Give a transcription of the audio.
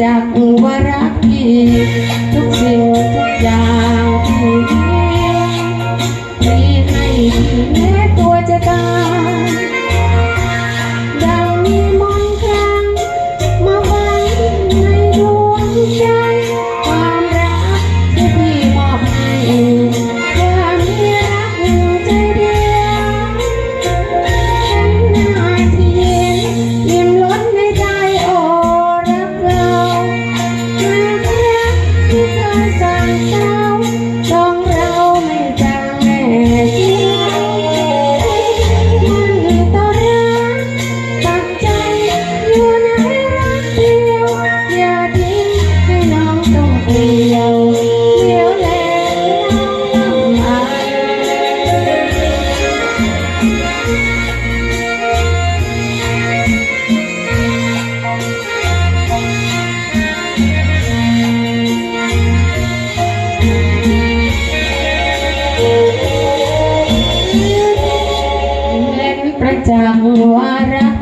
จักว่ารักพี่ทุกสิ่งทุกอย่างที่ให้พี่แม้ตัว Changuara